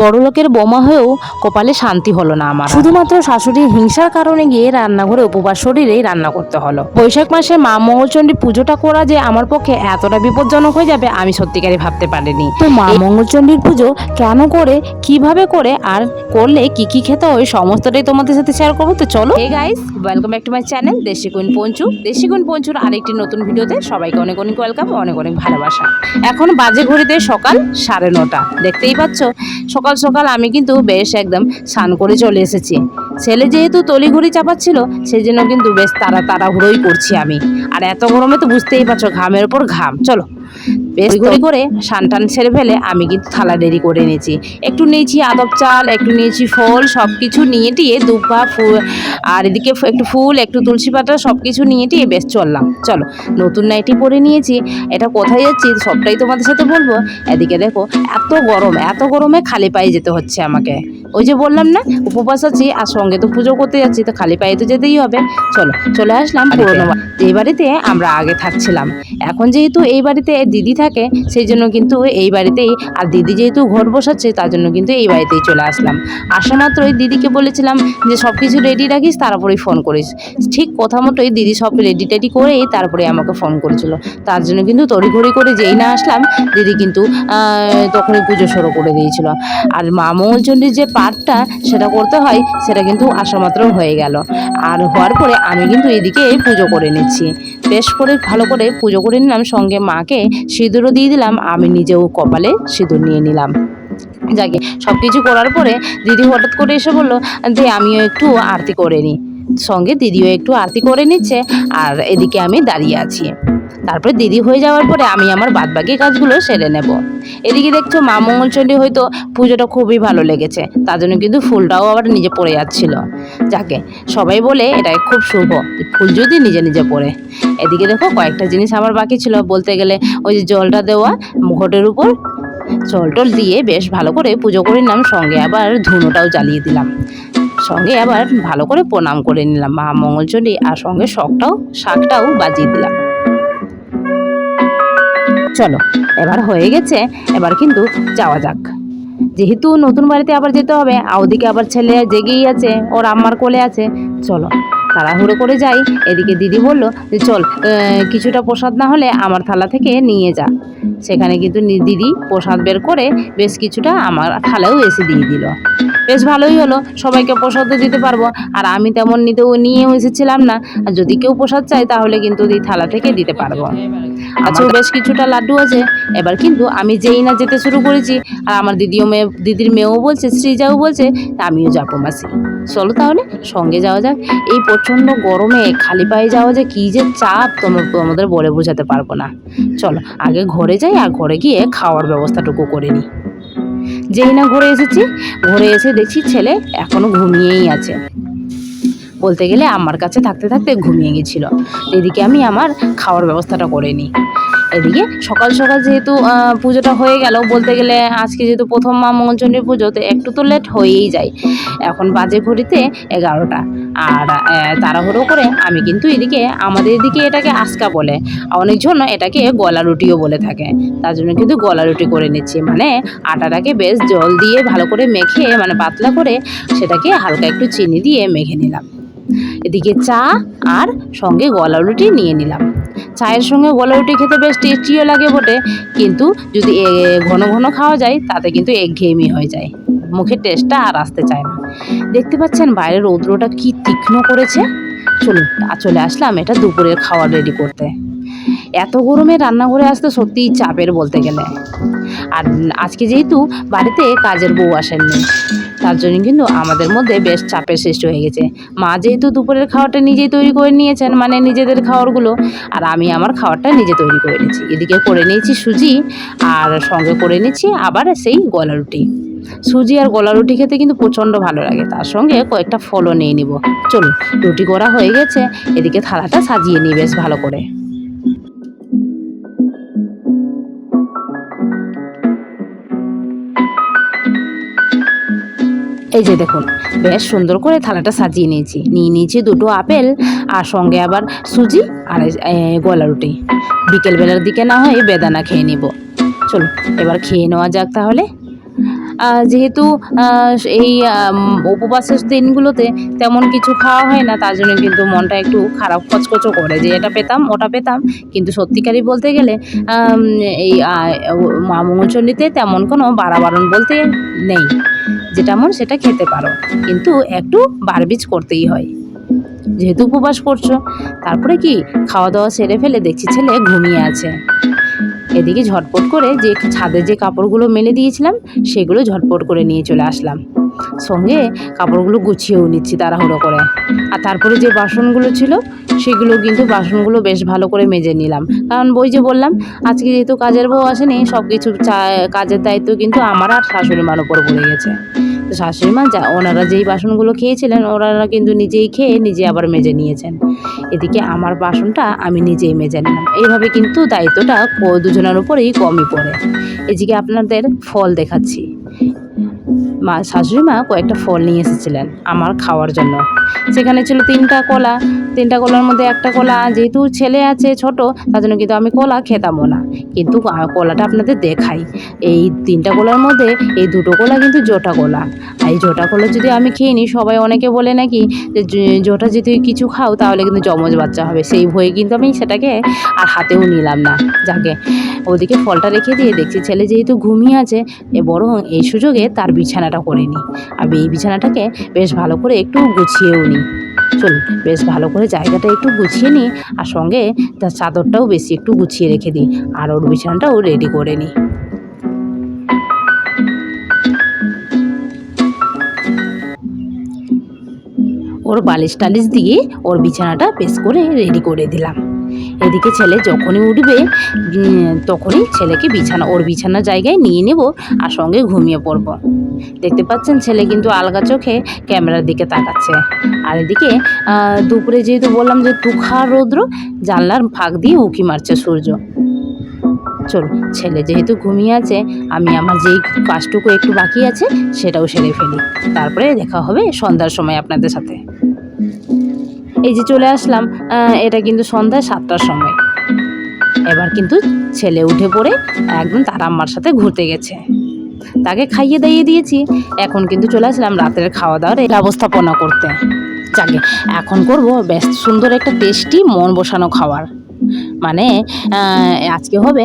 বড় লোকের বোমা হয়েও কপালে শান্তি হলো না আমার। শুধুমাত্র শাশুড়ির হিংসার কারণে গিয়ে রান্নাঘরে উপবাস শরীরেই রান্না করতে হলো। বৈশাখ মাসে মা মঙ্গলচণ্ডী পুজোটা করা যে আমার পক্ষে এতটা বিপজ্জনক হয়ে যাবে আমি সত্যিকারই ভাবতে পারিনি। তো মা মঙ্গলচণ্ডীর পুজো কেন করে কীভাবে করে আর করলে কি কি খেতে হয় সমস্তটাই তোমাদের সাথে শেয়ার করব। তো চলো। Hey guys welcome back to my channel Desi queen Panchu. Desi queen পঞ্চুর আরেকটি নতুন ভিডিওতে সবাইকে অনেক অনেক ওয়েলকাম অনেক অনেক ভালোবাসা। এখন বাজে ঘড়িতে সকাল সাড়ে নটা। দেখতেই পাচ্ছ সকাল সকাল সকাল আমি কিন্তু বেশ একদম স্নান করে চলে এসেছি। ছেলে যেহেতু তলিঘড়ি চাপাচ্ছিল সেই জন্য কিন্তু বেশ তাড়া তাড়াহুড়োই করছি আমি। আর এত গরমে তো বুঝতেই পারছ, ঘামের ওপর ঘাম। চলো। বেশ ঘড়ি করে সান টান সেরে ফেলে আমি কিন্তু থালা দেরি করে নিয়েছি একটু নিয়েছি আদব চাল, একটু নিয়েছি ফল সব কিছু নিয়ে টিয়ে দুপা ফুল আর এদিকে একটু ফুল, একটু তুলসী পাতা সব কিছু নিয়ে টিয়ে বেশ চললাম। চলো, নতুন নাইটি পরে নিয়েছি। এটা কোথায় যাচ্ছি সবটাই তোমাদের সাথে বলব। এদিকে দেখো, এত গরম, এত গরমে খালি পায়ে যেতে হচ্ছে আমাকে। ওই যে বললাম না উপবাস আছি আর সঙ্গে তো পুজো করতে যাচ্ছি তো খালি পায়ে তো যেতেই হবে। চলো চলে আসলাম পুরোনো যে বাড়িতে। আমরা আগে থাকছিলাম। এখন যেহেতু এই বাড়িতে দিদি থাকে সেই জন্য কিন্তু এই বাড়িতেই আর দিদি যেহেতু ঘর বসাচ্ছে তার জন্য কিন্তু এই বাড়িতেই চলে আসলাম। আসা মাত্রই দিদিকে বলেছিলাম যে সব কিছু রেডি রাখিস তারপরেই ফোন করিস। ঠিক কথা মতোই দিদি সব রেডি টেডি করেই তারপরে আমাকে ফোন করেছিল। তার জন্য কিন্তু তড়িঘড়ি করে যেই না আসলাম দিদি কিন্তু তখনই পুজো শুরু করে দিয়েছিল। আর মা মঙ্গলচণ্ডীর যে পাঠটা সেটা করতে হয়, সেটা কিন্তু আসা মাত্র হয়ে গেল। আর হওয়ার পরে আমি কিন্তু এদিকে পুজো করে নিচ্ছি। বেশ করে ভালো করে পুজো করে নিলাম, সঙ্গে মাকে সিঁদুরও দিয়ে দিলাম, আমি নিজেও কপালে সিঁদুর নিয়ে নিলাম। যাকে সব কিছু করার পরে দিদি হঠাৎ করে এসে বলল যে আমিও একটু আরতি করে নিই। সঙ্গে দিদিও একটু আরতি করে নিচ্ছে, আর এদিকে আমি দাঁড়িয়ে আছি। তারপরে দিদি হয়ে যাওয়ার পরে আমি আমার বাদবাকি কাজগুলো সেরে নেব। এদিকে দেখছ মা মঙ্গলচণ্ডী হয়তো পুজোটা খুবই ভালো লেগেছে, তার জন্য কিন্তু ফুলটাও আবার নিজে পড়ে যাচ্ছিল। যাকে সবাই বলে এটা খুব শুভ ফুল যদি নিজে নিজে পড়ে। এদিকে দেখো কয়েকটা জিনিস আমার বাকি ছিল, বলতে গেলে ওই যে জলটা দেওয়া মুখটের উপর, জল টল দিয়ে বেশ ভালো করে পুজো করে নিলাম, সঙ্গে আবার ধুনোটাও জ্বালিয়ে দিলাম। সঙ্গে আবার ভালো করে প্রণাম করে নিলাম। মা মঙ্গলচণ্ডী আর সঙ্গে শখটাও, শাকটাও বাজিয়ে দিলাম। চলো, এবার হয়ে গেছে, এবার কিন্তু যাওয়া যাক। যেহেতু নতুন বাড়িতে আবার যেতে হবে, আর ওদিকে আবার ছেলে জেগেই আছে ওর আম্মার কোলে আছে, চলো, তাড়াহুড়ো করে যাই। এদিকে দিদি বলল যে, চল কিছুটা প্রসাদ না হলে আমার থালা থেকে নিয়ে যা। সেখানে কিন্তু দিদি প্রসাদ বের করে বেশ কিছুটা আমার থালাও এসে দিয়ে দিল। বেশ ভালোই হলো। সবাইকে প্রসাদও দিতে পারব। আর আমি তেমন নিতেও নিয়েও এসেছিলাম না। আর যদি কেউ প্রসাদ চায়, তাহলে কিন্তু এই থালা থেকে দিতে পারব। আচ্ছা বেশ কিছুটা লাড্ডু আছে। এবার কিন্তু আমি যেই না যেতে শুরু করেছি, আর আমার দিদিও মেয়ে, দিদির মেয়েও বলছে, শ্রীজাও বলছে আমিও যাব মাসি। চলো তাহলে, সঙ্গে যাওয়া যাক। এই প্রচণ্ড গরমে খালি পায়ে যাওয়া যে কী যে চাপ তোমাদের বলে বোঝাতে পারব না। চলো, আগে ঘরে যাই, আর ঘরে গিয়ে খাওয়ার ব্যবস্থাটুকু করে নিই। যেই না ঘুরে এসেছি, ঘুরে এসে দেখছি ছেলে এখনও ঘুমিয়েই আছে। বলতে গেলে আমার কাছে থাকতে থাকতে ঘুমিয়ে গেছিল। এদিকে আমি আমার খাওয়ার ব্যবস্থাটা করে নিই। এদিকে সকাল সকাল যেহেতু পুজোটা হয়ে গেল, বলতে গেলে আজকে যেহেতু প্রথম মা মঙ্গলচণ্ডীর পুজো, তো একটু তো লেট হয়েই যায়। এখন বাজে ঘড়িতে এগারোটা। আর তাড়াহুড়ো করে আমি কিন্তু এদিকে, আমাদের এদিকে এটাকে আজকা বলে। অনেকজন এটাকে গলা রুটিও বলে থাকে। তার জন্য কিন্তু গলা রুটি করে নিচ্ছি। মানে আটাটাকে বেশ জল দিয়ে ভালো করে মেখে মানে পাতলা করে সেটাকে হালকা একটু চিনি দিয়ে মেখে নিলাম। এদিকে চা আর সঙ্গে গলা রুটি নিয়ে নিলাম। চায়ের সঙ্গে গলা রুটি খেতে বেশ টেস্টিও লাগে বটে। কিন্তু যদি ঘন ঘন খাওয়া যায়, তাতে কিন্তু একঘেয়েমি হয়ে যায়। মুখের টেস্টটা আর আসতে চায় না। দেখতে পাচ্ছেন বাইরের রৌদ্রটা কি তীক্ষ্ণ করেছে? চলুন চলে আসলাম এটা দুপুরের খাওয়ার রেডি করতে। এত গরমে রান্নাঘরে আসতে সত্যিই চাপের বলতে গেলে। আর আজকে যেহেতু বাড়িতে কাজের বউ আসেননি। তার জন্য কিন্তু আমাদের মধ্যে বেশ চাপের সৃষ্টি হয়ে গেছে। মা যেহেতু দুপুরের খাওয়াটা নিজেই তৈরি করে নিয়েছেন মানে নিজেদের খাওয়ারগুলো, আর আমি আমার খাওয়ারটা নিজে তৈরি করে নিয়েছি। এদিকে করে নিয়েছি সুজি, আর সঙ্গে করে নিচ্ছি আবার সেই গলা রুটি। সুজি আর গলা রুটি খেতে কিন্তু প্রচণ্ড ভালো লাগে। তার সঙ্গে কয়েকটা ফলও নিয়ে নিব। চলুন, রুটি করা হয়ে গেছে। এদিকে থালাটা সাজিয়ে নিই বেশ ভালো করে। এই যে দেখুন বেশ সুন্দর করে থালাটা সাজিয়ে নিয়েছি। নিয়ে নিয়েছি দুটো আপেল আর সঙ্গে আবার সুজি আর গলা রুটি। বিকেলবেলার দিকে না হয় বেদানা খেয়ে নিব। চলো এবার খেয়ে নেওয়া যাক তাহলে। যেহেতু এই উপবাসের দিনগুলোতে তেমন কিছু খাওয়া হয় না তার জন্য কিন্তু মনটা একটু খারাপ খচখচো করে যে এটা পেতাম ওটা পেতাম। কিন্তু সত্যিকারই বলতে গেলে এই আহ, মা মঙ্গলচণ্ডীতে তেমন কোনো বাড়াবারণ বলতে নেই। যেটা মন সেটা খেতে পারো। কিন্তু একটু বারবিজ করতেই হয়। যেহেতু উপবাস করছ, তারপরে কি খাওয়া দাওয়া সেরে ফেলে দেখছি ছেলে ঘুমিয়ে আছে। এদিকে ঝটপট করে যে ছাদে যে কাপড়গুলো মেলে দিয়েছিলাম, সেগুলো ঝটপট করে নিয়ে চলে আসলাম। সঙ্গে কাপড়গুলো গুছিয়েও নিচ্ছি তাড়াহুড়ো করে। আর তারপরে যে বাসনগুলো ছিল সেগুলো কিন্তু বাসনগুলো বেশ ভালো করে মেজে নিলাম। কারণ বই যে বললাম, আজকে যেহেতু কাজের বউ আসেনি সব কিছু কাজের দায়িত্ব কিন্তু আমার আর শাশুড়ি মার উপর পড়ে গেছে। তো শাশুড়ি মা যা, ওনারা যেই বাসনগুলো খেয়েছিলেন, ওনারা কিন্তু নিজেই খেয়ে নিজে আবার মেজে নিয়েছেন। এদিকে আমার বাসনটা আমি নিজেই মেজে নিলাম। এইভাবে কিন্তু দায়িত্বটা দুজনের উপরেই কমই পড়ে। এদিকে আপনাদের ফল দেখাচ্ছি। মা, শাশুড়ি মা কয়েকটা ফল নিয়ে এসেছিলেন আমার খাওয়ার জন্য। সেখানে ছিল তিনটা কলা। তিনটা কলার মধ্যে একটা কলা যেহেতু ছেলে আছে, ছোট, তার জন্য কিন্তু আমি কলা খেতামও না। কিন্তু কলাটা আপনাদের দেখাই। এই তিনটা কলার মধ্যে এই দুটো কলা কিন্তু জোটা কলা। আর এই জোটা কলা যদি আমি খেয়ে নিই, সবাই অনেকে বলে নাকি যে জোটা যদি কিছু খাও, তাহলে কিন্তু জমজ বাচ্চা হবে। সেই ভয়ে কিন্তু আমি সেটাকে আর হাতেও নিলাম না। যাকে, ওদিকে ফলটা রেখে দিয়ে দেখছি ছেলে যেহেতু ঘুমিয়ে আছে বরং এই সুযোগে তার বিছানাটা করে নিই আর এই বিছানাটাকে বেশ ভালো করে একটু গুছিয়েও নিই চলুন, বেশ ভালো করে জায়গাটা একটু গুছিয়ে নিই আর সঙ্গে তার চাদরটাও বেশি একটু গুছিয়ে রেখে দিই। আর ওর বিছানাটাও রেডি করে নিই ওর বালিশ টালিশ দিয়ে ওর বিছানাটা বেশ করে রেডি করে দিলাম। এদিকে ছেলে যখনই উঠবে তখনই ছেলেকে বিছানা, ওর বিছানার জায়গায় নিয়ে নেব আর সঙ্গে ঘুমিয়ে পড়ব। দেখতে পাচ্ছেন ছেলে কিন্তু আলগা চোখে ক্যামেরার দিকে তাকাচ্ছে। আর এদিকে দুপুরে যেহেতু বললাম যে তুখার রৌদ্র, জানলার ফাঁক দিয়ে উঁকি মারছে সূর্য। চল ছেলে যেহেতু ঘুমিয়ে আছে, আমি আমার যেই কাজটুকু একটু বাকি আছে, সেটাও সেরে ফেলি। তারপরে দেখা হবে সন্ধ্যার সময় আপনাদের সাথে। এই যে চলে আসলাম এটা কিন্তু সন্ধ্যা সাতটার সময়। এবার কিন্তু ছেলে উঠে পড়ে একদম তার আম্মার সাথে ঘুরতে গেছে। তাকে খাইয়ে দাইয়ে দিয়েছি, এখন কিন্তু চলে আসলাম রাতের খাওয়া দাওয়ার ব্যবস্থাপনা করতে। যাকে এখন করব বেশ সুন্দর একটা টেস্টি মন বসানো খাওয়ার মানে আজকে হবে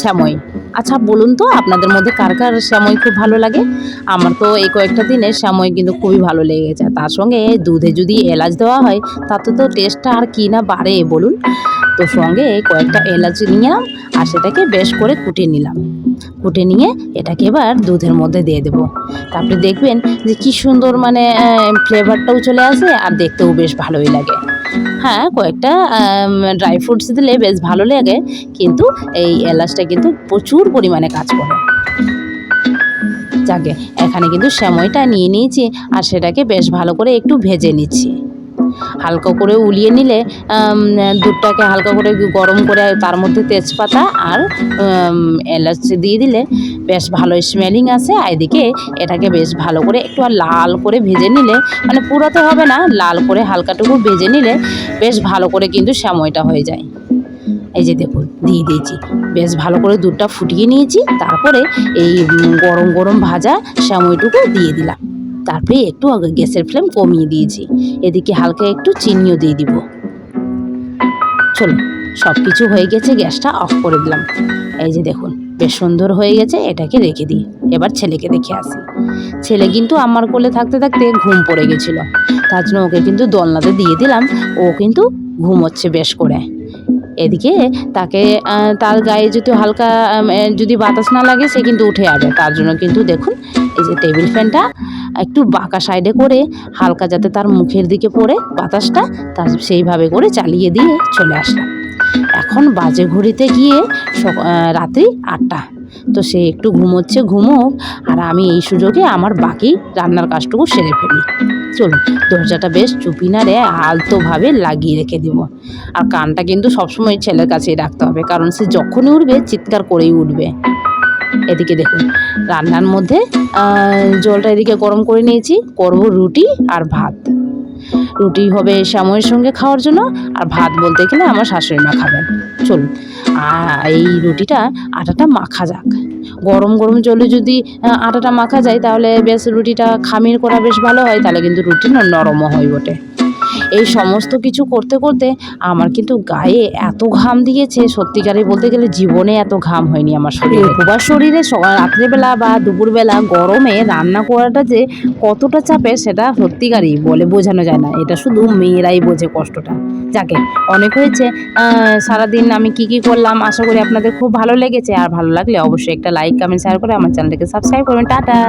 স্যামই আচ্ছা বলুন তো, আপনাদের মধ্যে কার কার স্যামই খুব ভালো লাগে? আমার তো এই কয়েকটা দিনে স্যামই কিন্তু খুবই ভালো লেগেছে তার সঙ্গে দুধে যদি এলাচ দেওয়া হয়, তাতে তো টেস্টটা আর কি না বাড়ে, বলুন? তো সঙ্গে কয়েকটা এলাচ নিলাম, আর সেটাকে বেশ করে কুটে নিলাম। কুটে নিয়ে এটাকে এবার দুধের মধ্যে দিয়ে দেবো। তারপরে দেখবেন যে কি সুন্দর মানে ফ্লেভারটাও চলে আসে, আর দেখতেও বেশ ভালোই লাগে। হ্যাঁ কয়েকটা ড্রাই ফ্রুটস দিলে বেশ ভালো লাগে, কিন্তু এই এলাচটা কিন্তু প্রচুর পরিমাণে কাজ করে। যাকে, এখানে কিন্তু সময়টা নিয়ে নিয়েছি, আর সেটাকে বেশ ভালো করে একটু ভেজে নিচ্ছি। হালকা করে উলিয়ে নিলে দুধটাকে হালকা করে গরম করে তার মধ্যে তেজপাতা আর এলাচ দিয়ে দিলে বেশ ভালো স্মেলিং আছে, আর এদিকে এটাকে বেশ ভালো করে একটু আর লাল করে ভেজে নিলে মানে পুরাতে হবে না, লাল করে হালকাটুকু ভেজে নিলে বেশ ভালো করে কিন্তু সময়টা হয়ে যায়। এই যে দেখুন, দিয়ে দিয়েছি। বেশ ভালো করে দুধটা ফুটিয়ে নিয়েছি, তারপরে এই গরম গরম ভাজা সময়টুকু দিয়ে দিলাম। তারপরে একটু গ্যাসের ফ্লেম কমিয়ে দিয়েছি। এদিকে হালকা একটু চিনিও দিয়ে দিব। চলো সব কিছু হয়ে গেছে, গ্যাসটা অফ করে দিলাম। এই যে দেখুন বেশ সুন্দর হয়ে গেছে, এটাকে রেখে দিই। এবার ছেলেকে দেখে আসি। ছেলে কিন্তু আমার কোলে থাকতে থাকতে ঘুম পড়ে গেছিল। তার জন্য ওকে কিন্তু দোলনাতে দিয়ে দিলাম। ও কিন্তু ঘুমোচ্ছে বেশ করে। এদিকে তাকে তার গায়ে যদি হালকা যদি বাতাস না লাগে, সে কিন্তু উঠে যাবে তার জন্য কিন্তু দেখুন, এই যে টেবিল ফ্যানটা, একটু বাঁকা সাইডে করে হালকা যাতে তার মুখের দিকে পড়ে বাতাসটা, তার সেইভাবে করে চালিয়ে দিয়ে চলে আসলাম। এখন বাজে ঘড়িতে গিয়ে রাত্রি আটটা। তো সে একটু ঘুমোচ্ছে, ঘুমোক, আর আমি এই সুযোগে আমার বাকি রান্নার কাজটুকু সেরে ফেলি। চলুন, দরজাটা বেশ চুপি না রে আলতোভাবে লাগিয়ে রেখে দিব। আর কানটা কিন্তু সবসময় ছেলের কাছেই রাখতে হবে, কারণ সে যখনই উঠবে, চিৎকার করেই উঠবে। এদিকে দেখুন, রান্নার মধ্যে জলটা এদিকে গরম করে নিয়েছি, করব রুটি আর ভাত। রুটি হবে শ্যাময়ের সঙ্গে খাওয়ার জন্য আর ভাত বলতে গেলে আমার শাশুড়ি মা খাবেন। চলুন আর এই রুটিটা আটাটা মাখা যাক। গরম গরম জলে যদি আটাটা মাখা যায় তাহলে বেশ রুটিটা খামির করা বেশ ভালো হয়, তাহলে কিন্তু রুটি নরমও হয় বটে। এই সমস্ত কিছু করতে করতে আমার কিন্তু গায়ে এত ঘাম দিয়েছে। সত্যিকারে বলতে গেলে জীবনে এত ঘাম হয়নি আমার শরীরে। উপবাস শরীরে স- রাত্রেবেলা বা দুপুরবেলা গরমে রান্না করাটা যে কতটা চাপের সেটা সত্যিকারই বলে বোঝানো যায় না। এটা শুধু মেয়েরাই বোঝে কষ্টটা। যাকে অনেক হয়েছে সারাদিন আমি কি কি করলাম আশা করি আপনাদের খুব ভালো লেগেছে। আর ভালো লাগলে অবশ্যই একটা লাইক, কমেন্ট শেয়ার করে আমার চ্যানেলটাকে সাবস্ক্রাইব করবেন। টাটা!